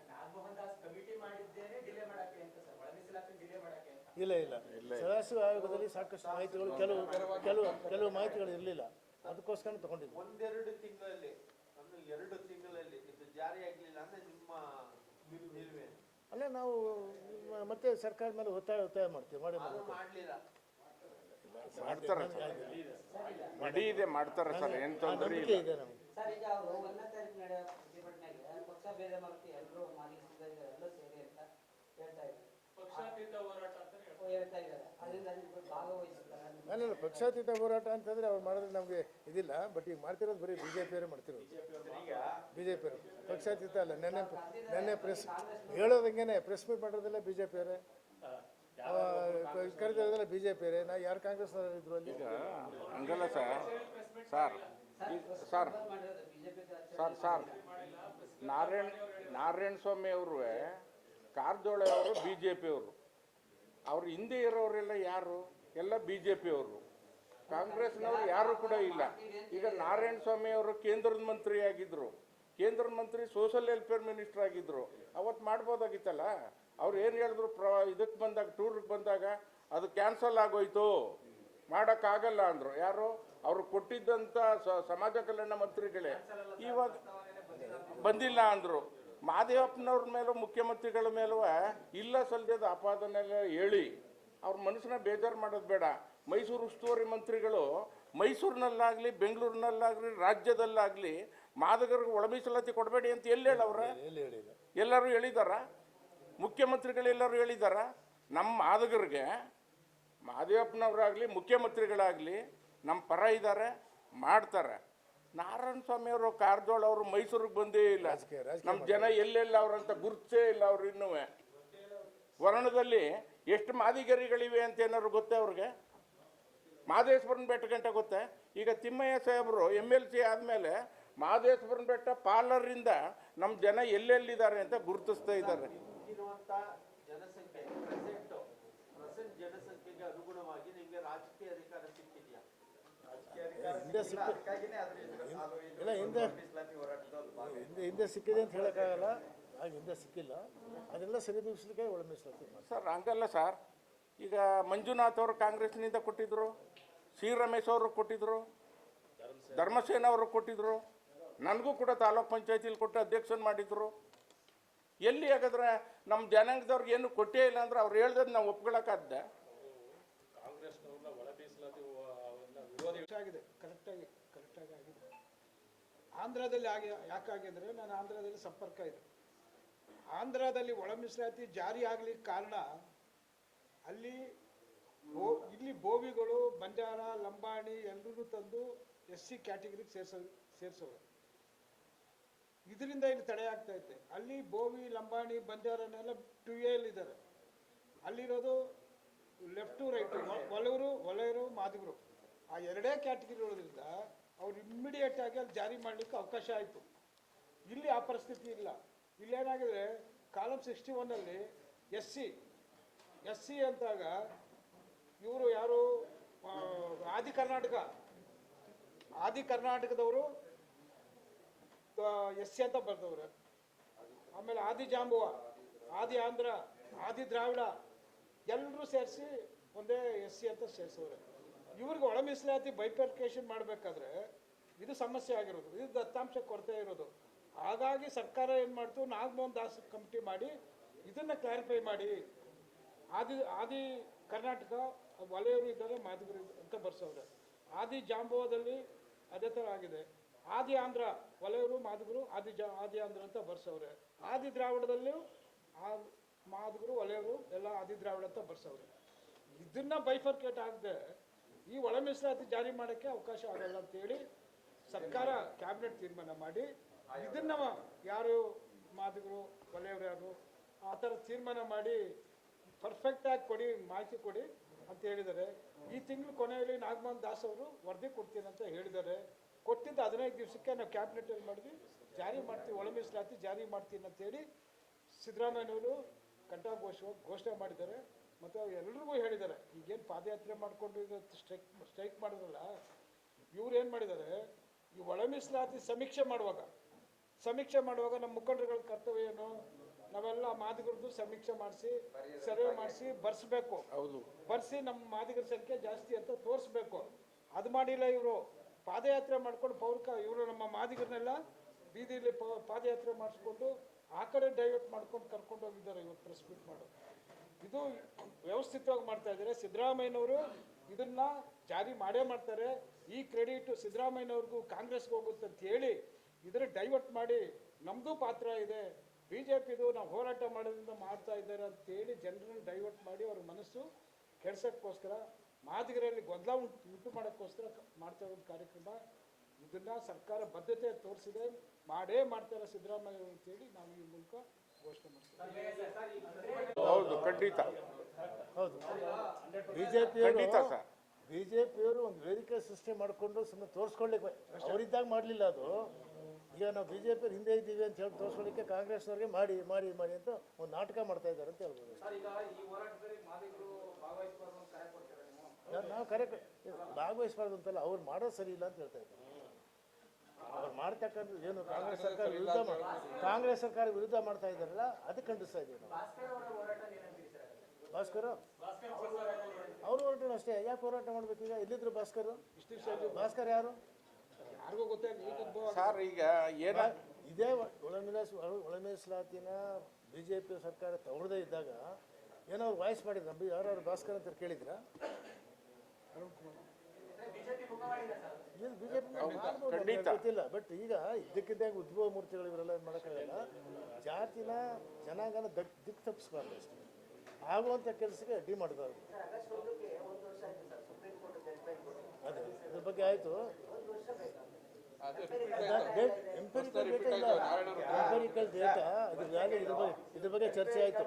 ಇಲ್ಲ ಇಲ್ಲ. ಸದಾಶಿವ ಆಯೋಗದಲ್ಲಿ ಸಾಕಷ್ಟು ಮಾಹಿತಿಗಳು ಕೆಲವು ಕೆಲವು ಕೆಲವು ಮಾಹಿತಿಗಳು ಇರಲಿಲ್ಲ. ಅದಕ್ಕೋಸ್ಕರ ತಗೊಂಡಿದ್ವಿ ಒಂದೆರಡು ತಿಂಗಳಲ್ಲಿ ಎರಡು ತಿಂಗಳಲ್ಲಿ ಇದು ಜಾರಿ ಆಗ್ಲಿಲ್ಲ ಅಂದ್ರೆ ನಿಮ್ಮ ನಿಲ್- ನಿಲುವೆ ಅಲ್ಲೇ ನಾವು ಮತ್ತೆ ಸರ್ಕಾರದ ಮೇಲೆ ಒತ್ತಾಯ ಒತ್ತಾಯ ಮಾಡ್ತೀವಿ ಮಾಡಿ ಮಾಡ್ತಾರೆ ಸರ್. ನಡಿ ಇದೆ ಮಾಡ್ತಾರೆ ಸರ್. ಏನು ತೊಂದರೆ ಇಲ್ಲ. ಇದೆ ನಮಗೆ. ಸರ್ ಈಗ ಅವರು ಒಂದನೇ ತಾರೀಕು ನಡೆಯೋ ಪ್ರತಿಭಟನೆಗೆ ಪಕ್ಷ ಭೇದ ಮರೆತು ಎಲ್ಲರೂ ಮಾಡಿ ಸೇರಿ ಅಂತ ಹೇಳ್ತಾ ಇದ್ದಾರೆ. ಪಕ್ಷಾತೀತ ಹೋರಾಟ ಅಂತ ಹೇಳ್ತಾ ಇದ್ದಾರೆ. ಅದರಿಂದ ನೀವು ಅಲ್ಲ ಪಕ್ಷಾತೀತ ಹೋರಾಟ ಅಂತಂದ್ರೆ ಅವ್ರು ಮಾಡಿದ್ರೆ ನಮಗೆ ಇದಿಲ್ಲ ಬಟ್ ಈಗ ಮಾಡ್ತಿರೋದು ಬರೀ ಬಿ ಜೆ ಪಿಯವರೇ ಮಾಡ್ತಿರೋದು. ಬಿ ಜೆ ಪಿಯವರು ಪಕ್ಷಾತೀತ ಅಲ್ಲ ನೆನ್ನೆ ನೆನ್ನೆ ಪ್ರೆಸ್ ಹೇಳೋದಂಗೆನೆ ಪ್ರೆಸ್ ಮೀಟ್ ಮಾಡೋದಿಲ್ಲ ಬಿ ಜೆ ಪಿಯವರೇ ಕರೆದಿರೋದೆಲ್ಲ ಬಿ ಜೆ ಪಿಯವರೇ ನಾ ಯಾರು ಕಾಂಗ್ರೆಸ್ ಇದ್ರು ಅಲ್ಲಿ? ಹಂಗಲ್ಲ sir sir sir sir sir. Narayan Narayana Swamy ಅವರು ಕಾರಜೋಳ ಅವರು ಬಿ ಜೆ ಪಿಯವರು ಅವ್ರ ಹಿಂದೆ ಇರೋರೆಲ್ಲ ಯಾರು? ಎಲ್ಲ ಬಿ ಜೆ ಪಿಯವರು ಕಾಂಗ್ರೆಸ್ನವ್ರು ಯಾರು ಕೂಡ ಇಲ್ಲ. ಈಗ ನಾರಾಯಣ ಸ್ವಾಮಿ ಅವರು ಕೇಂದ್ರದ ಮಂತ್ರಿ ಆಗಿದ್ರು. ಕೇಂದ್ರ ಮಂತ್ರಿ ಸೋಷಲ್ ವೆಲ್ಫೇರ್ ಮಿನಿಸ್ಟರ್ ಆಗಿದ್ರು. ಅವತ್ತು ಮಾಡ್ಬೋದಾಗಿತ್ತಲ್ಲ? ಅವ್ರು ಏನು ಹೇಳಿದ್ರು? ಪ್ರ ಇದಕ್ಕೆ ಬಂದಾಗ, ಟೂರ್ಗೆ ಬಂದಾಗ ಅದು ಕ್ಯಾನ್ಸಲ್ ಆಗೋಯ್ತು. ಮಾಡೋಕ್ಕಾಗಲ್ಲ ಅಂದರು. ಯಾರು? ಅವರು ಕೊಟ್ಟಿದ್ದಂಥ ಸಮಾಜ ಕಲ್ಯಾಣ ಮಂತ್ರಿಗಳೇ. ಇವಾಗ ಬಂದಿಲ್ಲ ಅಂದರು. ಮಾದೇವಪ್ಪನವ್ರ ಮೇಲೂ, ಮುಖ್ಯಮಂತ್ರಿಗಳ ಮೇಲೂ ಇಲ್ಲ ಸಲ್ಲದ ಆಪಾದನೆಲ್ಲ ಹೇಳಿ. ಅವ್ರ ಮನಸ್ಸನ್ನ ಬೇಜಾರು ಮಾಡೋದು ಬೇಡ. ಮೈಸೂರು ಉಸ್ತುವಾರಿ ಮಂತ್ರಿಗಳು ಮೈಸೂರಿನಲ್ಲಾಗಲಿ ಬೆಂಗಳೂರಿನಲ್ಲಾಗಲಿ ರಾಜ್ಯದಲ್ಲಾಗಲಿ ಮಾದಕರಿಗೆ ಒಳ ಮೀಸಲಾತಿ ಕೊಡಬೇಡಿ ಅಂತ ಎಲ್ಲಿ ಹೇಳವ್ರ ಎಲ್ಲರೂ ಹೇಳಿದಾರ? ಮುಖ್ಯಮಂತ್ರಿಗಳೆಲ್ಲರೂ ಹೇಳಿದಾರ? ನಮ್ಮ ಮಾದಕರಿಗೆ ಮಾದೇವಪ್ಪನವರಾಗಲಿ ಮುಖ್ಯಮಂತ್ರಿಗಳಾಗಲಿ ನಮ್ಮ ಪರ ಇದ್ದಾರೆ ಮಾಡ್ತಾರೆ. ನಾರಾಯಣ ಸ್ವಾಮಿ ಅವರು ಕಾರಜೋಳ ಅವರು ಮೈಸೂರಿಗೆ ಬಂದೇ ಇಲ್ಲ. ನಮ್ಮ ಜನ ಎಲ್ಲೆಲ್ಲ ಅವ್ರಂತ ಗುರುತೇ ಇಲ್ಲ ಅವ್ರು ಇನ್ನೂ ವರ್ಣದಲ್ಲಿ ಎಷ್ಟು ಮಾದಿಗರಿಗಳಿವೆ ಅಂತ ಏನಾದ್ರು ಗೊತ್ತೇ ಅವ್ರಿಗೆ? ಮಹದೇಶ್ವರನ ಬೆಟ್ಟ ಗಂಟೆ ಗೊತ್ತೇ? ಈಗ ತಿಮ್ಮಯ್ಯ ಸಾಹೇಬರು ಎಂ ಎಲ್ ಸಿ ಆದಮೇಲೆ ಮಹದೇಶ್ವರನ ಬೆಟ್ಟ ಪಾರ್ಲರಿಂದ ನಮ್ಮ ಜನ ಎಲ್ಲೆಲ್ಲಿದ್ದಾರೆ ಅಂತ ಗುರುತಿಸ್ತಾ ಇದ್ದಾರೆ. ಈಗಿರುವಂತ ಜನಸಂಖ್ಯೆ ಪ್ರೆಸೆಂಟ್ ಪ್ರೆಸೆಂಟ್ ಜನಸಂಖ್ಯೆಗೆ ಅನುಗುಣವಾಗಿ ನಿಮಗೆ ರಾಜಕೀಯ ಅಧಿಕಾರ ಸಿಕ್ಕಿದೆಯಾ? ಹಿಂದೆ ಸಿಕ್ಕ ಇಲ್ಲ ಹಿಂದೆ ಹಿಂದೆ ಹಿಂದೆ ಸಿಕ್ಕಿದೆ ಅಂತ ಹೇಳೋಕ್ಕಾಗಲ್ಲ. ಆಗ ಹಿಂದೆ ಸಿಕ್ಕಿಲ್ಲ. ಅದೆಲ್ಲ ಸರಿದೂಗಿಸ್ಲಿಕ್ಕೆ ಒಳ ಮೀಸಲಾತಿ ಮಾಡಿ ಸರ್ ಹಂಗಲ್ಲ ಸರ್. ಈಗ ಮಂಜುನಾಥ್ ಅವರು ಕಾಂಗ್ರೆಸ್ನಿಂದ ಕೊಟ್ಟಿದ್ರು ಸಿ. ರಮೇಶ್ ಅವರು ಕೊಟ್ಟಿದ್ರು ಧರ್ಮಸೇನ ಅವರು ಕೊಟ್ಟಿದ್ರು ನನಗೂ ಕೂಡ ತಾಲೂಕ್ ಪಂಚಾಯತಿಲಿ ಕೊಟ್ಟು ಅಧ್ಯಕ್ಷನ ಮಾಡಿದ್ರು. ಎಲ್ಲಿ ಹಾಗಾದ್ರೆ ನಮ್ಮ ಜನಾಂಗದವ್ರಿಗೆ ಏನು ಕೊಟ್ಟೇ ಇಲ್ಲ ಅಂದ್ರೆ ಅವ್ರು ಹೇಳ್ದದ್ದು ನಾವು ಒಪ್ಕೊಳಕ್ಕಾದ್ದೆ ಆಗಿದೆ ಕರೆಕ್ಟಾಗಿ ಕರೆಕ್ಟಾಗಿ ಆಗಿದೆ. ಆಂಧ್ರದಲ್ಲಿ ಆಗಿ ಯಾಕಾಗಿದ್ರೆ ನಾನು ಆಂಧ್ರದಲ್ಲಿ ಸಂಪರ್ಕ ಇದೆ. ಆಂಧ್ರದಲ್ಲಿ ಒಳ ಮೀಸಲಾತಿ ಜಾರಿ ಆಗ್ಲಿಕ್ಕೆ ಕಾರಣ ಅಲ್ಲಿ ಇಲ್ಲಿ ಬೋವಿಗಳು, ಬಂಜಾರ, ಲಂಬಾಣಿ ಎಲ್ಲರೂ ತಂದು ಎಸ್ ಸಿ ಕ್ಯಾಟಗರಿಗೆ ಸೇರ್ಸೋ, ಸೇರ್ಸೋರು. ಇದರಿಂದ ಇಲ್ಲಿ ತಡೆ ಆಗ್ತಾ ಐತೆ ಅಲ್ಲಿ ಬೋವಿ, ಲಂಬಾಣಿ, ಬಂಜಾರನೆಲ್ಲ ಟು ಎಲ್ಲಿದ್ದಾರೆ ಅಲ್ಲಿರೋದು ಲೆಫ್ಟ್ ಟು ರೈಟ್ ಒಲವರು ಒಲೆಯರು ಮಾದಿಗರು. ಆ ಎರಡೇ ಕ್ಯಾಟಗರಿ ಇರೋದ್ರಿಂದ ಅವ್ರು ಇಮ್ಮಿಡಿಯೇಟ್ ಆಗಿ ಅಲ್ಲಿ ಜಾರಿ ಮಾಡಲಿಕ್ಕೆ ಅವಕಾಶ ಆಯಿತು. ಇಲ್ಲಿ ಆ ಪರಿಸ್ಥಿತಿ ಇಲ್ಲ. ಇಲ್ಲೇನಾಗಿದೆ ಕಾಲಮ್ ಸಿಕ್ಸ್ಟಿ ಒನ್ನಲ್ಲಿ ಎಸ್ ಸಿ ಎಸ್ ಸಿ ಅಂತಾಗ ಇವರು ಯಾರು? ಆದಿ ಕರ್ನಾಟಕ. ಆದಿ ಕರ್ನಾಟಕದವರು ಎಸ್ ಸಿ ಅಂತ ಬರ್ದವ್ರೆ. ಆಮೇಲೆ ಆದಿ ಜಾಂಬುವ, ಆದಿ ಆಂಧ್ರ, ಆದಿ ದ್ರಾವಿಡ ಎಲ್ಲರೂ ಸೇರಿಸಿ ಒಂದೇ ಎಸ್ ಸಿ ಅಂತ ಸೇರಿಸವ್ರೆ. ಇವ್ರಿಗೆ ಒಳ ಮೀಸಲಾತಿ ಮಾಡಬೇಕಾದ್ರೆ ಇದು ಸಮಸ್ಯೆ ಆಗಿರೋದು. ಇದು ದತ್ತಾಂಶ ಕೊರತೆ ಇರೋದು. ಹಾಗಾಗಿ ಸರ್ಕಾರ ಏನು ಮಾಡ್ತು, ನಾಗಮೋಹನ್ ದಾಸ್ ಕಮಿಟಿ ಮಾಡಿ ಇದನ್ನ ಕ್ಲಾರಿಫೈ ಮಾಡಿ. ಆದಿ ಆದಿ ಕರ್ನಾಟಕ ವಲಯರು ಇದ್ದಾರೆ, ಮಾದಿಗರು ಅಂತ ಬರ್ಸವ್ರೆ. ಆದಿ ಜಾಂಬೋದಲ್ಲಿ ಅದೇ ಥರ ಆಗಿದೆ. ಆದಿ ಆಂಧ್ರ ವಲಯರು, ಮಾದಿಗರು ಆದಿ ಜಾ, ಆದಿ ಆಂಧ್ರ ಅಂತ ಬರ್ಸವ್ರೆ. ಆದಿ ದ್ರಾವಿಡದಲ್ಲೂ ಆ ಮಾದಿಗರು, ವಲಯರು ಎಲ್ಲ ಆದಿ ದ್ರಾವಿಡ ಅಂತ ಬರ್ಸವ್ರೆ. ಇದನ್ನ ಬೈಫರ್ಕೇಟ್ ಆಗದೆ ಈ ಒಳ ಮೀಸಲಾತಿ ಜಾರಿ ಮಾಡೋಕ್ಕೆ ಅವಕಾಶ ಆಗಲ್ಲ ಅಂತೇಳಿ ಸರ್ಕಾರ ಕ್ಯಾಬಿನೆಟ್ ತೀರ್ಮಾನ ಮಾಡಿ ಇದನ್ನ ಯಾರು ಮಾದಿಗರು, ಕೊಲೆಯವರು ಯಾರು, ಆ ಥರ ತೀರ್ಮಾನ ಮಾಡಿ ಪರ್ಫೆಕ್ಟಾಗಿ ಕೊಡಿ, ಮಾಹಿತಿ ಕೊಡಿ ಅಂತ ಹೇಳಿದ್ದಾರೆ. ಈ ತಿಂಗಳು ಕೊನೆಯಲ್ಲಿ ನಾಗಮೋಹನ್ ದಾಸ್ ಅವರು ವರದಿ ಕೊಡ್ತೀನಿ ಅಂತ ಹೇಳಿದ್ದಾರೆ. ಕೊಟ್ಟಿದ್ದ ಹದಿನೈದು ದಿವಸಕ್ಕೆ ನಾವು ಕ್ಯಾಬಿನೆಟಲ್ಲಿ ಮಾಡಿದ್ವಿ. ಜಾರಿ ಮಾಡ್ತೀವಿ, ಒಳ ಮೀಸಲಾತಿ ಜಾರಿ ಮಾಡ್ತೀನಿ ಅಂತೇಳಿ ಸಿದ್ದರಾಮಯ್ಯನವರು ಕಂಠಘೋಷವಾಗಿ ಘೋಷಣೆ ಮಾಡಿದ್ದಾರೆ. ಮತ್ತು ಎಲ್ರಿಗೂ ಹೇಳಿದ್ದಾರೆ, ಈಗೇನು ಪಾದಯಾತ್ರೆ ಮಾಡಿಕೊಂಡು ಸ್ಟ್ರೈಕ್ ಸ್ಟ್ರೈಕ್ ಮಾಡಿದ್ರಲ್ಲ, ಇವ್ರು ಏನು ಮಾಡಿದ್ದಾರೆ, ಈ ಒಳ ಮೀಸಲಾತಿ ಸಮೀಕ್ಷೆ ಮಾಡುವಾಗ ಸಮೀಕ್ಷೆ ಮಾಡುವಾಗ ನಮ್ಮ ಮುಖಂಡರುಗಳ ಕರ್ತವ್ಯ ಏನು ನಾವೆಲ್ಲ ಮಾದಿಗರದ್ದು ಸಮೀಕ್ಷೆ ಮಾಡಿಸಿ ಸರ್ವೆ ಮಾಡಿಸಿ ಬರ್ಸ್ಬೇಕು. ಹೌದು. ಬರ್ಸಿ ನಮ್ಮ ಮಾದಿಗರ ಸಂಖ್ಯೆ ಜಾಸ್ತಿ ಅಂತ ತೋರಿಸ್ಬೇಕು. ಅದು ಮಾಡಿಲ್ಲ ಇವರು. ಪಾದಯಾತ್ರೆ ಮಾಡ್ಕೊಂಡು ಪೌರ್ಕ ಇವರು ನಮ್ಮ ಮಾದಿಗರನ್ನೆಲ್ಲ ಬೀದಿಲಿ ಪಾದಯಾತ್ರೆ ಮಾಡಿಸ್ಕೊಂಡು ಆ ಕಡೆ ಡೈವರ್ಟ್ ಮಾಡ್ಕೊಂಡು ಕರ್ಕೊಂಡು ಹೋಗಿದ್ದಾರೆ ಇವತ್ತು ಪ್ರೆಸ್ ಮೀಟ್ ಮಾಡು ಇದು ವ್ಯವಸ್ಥಿತವಾಗಿ ಮಾಡ್ತಾ ಇದ್ದಾರೆ. ಸಿದ್ದರಾಮಯ್ಯನವರು ಇದನ್ನ ಜಾರಿ ಮಾಡೇ ಮಾಡ್ತಾರೆ. ಈ ಕ್ರೆಡಿಟ್ ಸಿದ್ದರಾಮಯ್ಯನವ್ರಿಗೂ ಕಾಂಗ್ರೆಸ್ಗೆ ಹೋಗುತ್ತೆ ಅಂತ ಹೇಳಿ ಇದರ ಡೈವರ್ಟ್ ಮಾಡಿ ನಮ್ಮದು ಪಾತ್ರ ಇದೆ ಬಿ ಜೆ ಪಿದು ನಾವು ಹೋರಾಟ ಮಾಡೋದ್ರಿಂದ ಮಾಡ್ತಾ ಇದ್ದಾರೆ ಅಂತೇಳಿ ಜನರನ್ನು ಡೈವರ್ಟ್ ಮಾಡಿ ಅವ್ರ ಮನಸ್ಸು ಕೆಡ್ಸೋಕ್ಕೋಸ್ಕರ ಮಾದಿಗರಲ್ಲಿ ಗೊಂದಲ ಉಂಟು ಉಂಟು ಮಾಡೋಕ್ಕೋಸ್ಕರ ಮಾಡ್ತಾ ಇರೋದು ಕಾರ್ಯಕ್ರಮ. ಇದನ್ನು ಸರ್ಕಾರ ಬದ್ಧತೆ ತೋರಿಸಿದೆ ಮಾಡೇ ಮಾಡ್ತಾರೆ ಸಿದ್ದರಾಮಯ್ಯ ಅಂತೇಳಿ ನಾವು ಈ ಮೂಲಕ ಘೋಷಣೆ ಮಾಡ್ತೀವಿ. ಹೌದು ಖಂಡಿತ. ಹೌದು. ಬಿ ಜೆ ಖಂಡಿತ ಪಿಯವರು ಸರ್. ಬಿ ಜೆ ಪಿಯವರು ಒಂದು ವೇದಿಕೆ ಸೃಷ್ಟಿ ಮಾಡಿಕೊಂಡು ಸುಮ್ಮನೆ ತೋರಿಸ್ಕೊಳ್ಳಿಕ್ಕೆ ಅವರಿದ್ದಾಗ ಮಾಡಲಿಲ್ಲ ಅದು. ಈಗ ನಾವು ಬಿ ಜೆ ಪಿ ಹಿಂದೆ ಇದ್ದೀವಿ ಅಂತ ಹೇಳಿ ತೋರಿಸ್ಕೊಳ್ಳಿಕ್ಕೆ ಕಾಂಗ್ರೆಸ್ನವ್ರಿಗೆ ಮಾಡಿ ಮಾಡಿ ಮಾಡಿ ಅಂತ ಒಂದು ನಾಟಕ ಮಾಡ್ತಾ ಇದ್ದಾರೆ ಅಂತ ಹೇಳ್ಬೋದು. ನೀವು? ಕರೆ ಭಾಗವಹಿಸಬಾರ್ದು ಅಂತಲ್ಲ ಅವ್ರು ಮಾಡೋದು ಸರಿ ಇಲ್ಲ ಅಂತ ಹೇಳ್ತಾ ಇದ್ದಾರೆ. ಅವ್ರು ಮಾಡ್ತಕ್ಕಂಥ ಏನು ಕಾಂಗ್ರೆಸ್ ಸರ್ಕಾರ ವಿರುದ್ಧ ಮಾಡ ಕಾಂಗ್ರೆಸ್ ಸರ್ಕಾರ ವಿರುದ್ಧ ಮಾಡ್ತಾ ಇದ್ದಾರಲ್ಲ ಅದು ಖಂಡಿಸ್ತಾ ಇದ್ದೀವಿ ನಾವು. ಭಾಸ್ಕರ್ ಅವರು ಹೋರಾಟ ಅಷ್ಟೇ ಯಾಕೆ ಹೋರಾಟ ಮಾಡ್ಬೇಕೀಗ ಈಗ? ಎಲ್ಲಿದ್ರು ಭಾಸ್ಕರ್? ಭಾಸ್ಕರ್ ಯಾರು? ಸರ್ ಈಗ ಏನ ಇದೇ ಒಳಮೀಲಾಸ್ ಒಳ ಮೀಸಲಾತಿನ ಬಿ ಜೆ ಪಿ ಸರ್ಕಾರ ತಗೊಳ್ಳದೇ ಇದ್ದಾಗ ಏನೋ ಅವ್ರು ವಾಯ್ಸ್ ಮಾಡಿದ್ರ ಯಾರು ಭಾಸ್ಕರ್ ಅಂತ ಕೇಳಿದ್ರ? ಬಿ ಜೆ ಪಿ ಗೊತ್ತಿಲ್ಲ. ಬಟ್ ಈಗ ಇದ್ದಕ್ಕಿದ್ದಾಗ ಉದ್ಭವ ಮೂರ್ತಿಗಳು ಇವರೆಲ್ಲ ಏನ್ ಮಾಡೋಕ್ಕಾಗಲ್ಲ? ಜಾತಿನ ಜನಾಂಗನ ದಕ್ ದಿಕ್ ತಪ್ಪಿಸ್ಬಾರ್ದು ಅಷ್ಟೇ. ಆಗುವಂಥ ಕೆಲಸಕ್ಕೆ ಅಡ್ಡಿ ಮಾಡಬಾರ್ದು. ಅದೇ ಇದ್ರ ಬಗ್ಗೆ ಆಯಿತು. ಎಂಪೆರಿಕಲ್ ಡೇಟಾ ಅದ್ರ ವ್ಯಾಲ್ಯೂ ಇದ್ರ ಬಗ್ಗೆ ಇದ್ರ ಬಗ್ಗೆ ಚರ್ಚೆ ಆಯಿತು.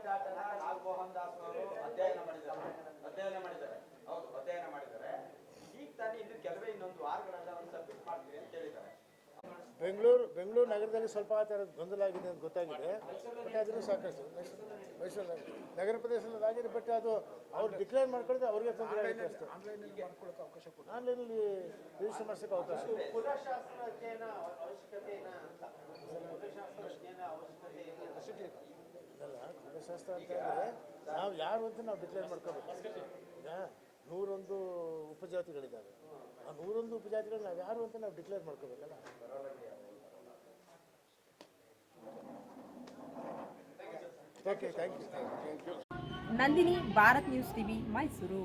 ನಾಗಮೋಹನ್ ದಾಸ್ ಅವರು ಅಧ್ಯಯನ ಮಾಡಿದ್ದಾರೆ. ಅಧ್ಯಯನ ಮಾಡಿದ್ದಾರೆ. ಹೌದು ಅಧ್ಯಯನ ಮಾಡಿದ್ದಾರೆ. ಈಗ ತಾನೇ ಇನ್ನು ಕೆಲವೇ ಇನ್ನೊಂದು ವಾರಗಳೆಲ್ಲ ಒಂದು ಸಬ್ಮಿಟ್ ಮಾಡ್ತೀವಿ. ಬೆಂಗಳೂರು ಬೆಂಗಳೂರು ನಗರದಲ್ಲಿ ಸ್ವಲ್ಪ ಆ ಥರದ ಗೊಂದಲ ಆಗಿದೆ ಅಂತ ಗೊತ್ತಾಗಿದೆ. ಬಟ್ ಅದನ್ನು ಸಾಕಷ್ಟು. ಮೈಸೂರು ನಗರ- ಪ್ರದೇಶದಲ್ಲಿ ಆಗಿದೆ ಬಟ್ ಅದು ಅವ್ರು ಡಿಕ್ಲೇರ್ ಮಾಡ್ಕೊಳ್ಳೋದು ಅವ್ರಿಗೆ ತೊಂದರೆ ಆಗಿದೆ ಅಷ್ಟೇ. ಆನ್ಲೈನಲ್ಲಿ ರಿಜಿಸ್ಟರ್ ಮಾಡಿಸೋಕೆ ಅವಕಾಶ ಅಲ್ಲ ಕುಲಶಾಸ್ತ್ರ ಅಂತ ಹೇಳಿದ್ರೆ ನಾವು ಯಾರು ಅಂತ ನಾವು ಡಿಕ್ಲೇರ್ ಮಾಡ್ಕೋಬೇಕು. ಈಗ ನೂರೊಂದು ಉಪಜಾತಿಗಳಿದ್ದಾವೆ. ಆ ನೂರೊಂದು ಉಪಜಾತಿಗಳು ನಾವು ಯಾರು ಅಂತ ನಾವು declare ಮಾಡ್ಕೋಬೇಕಲ್ಲ? Nandini Bharat news TV Mysuru.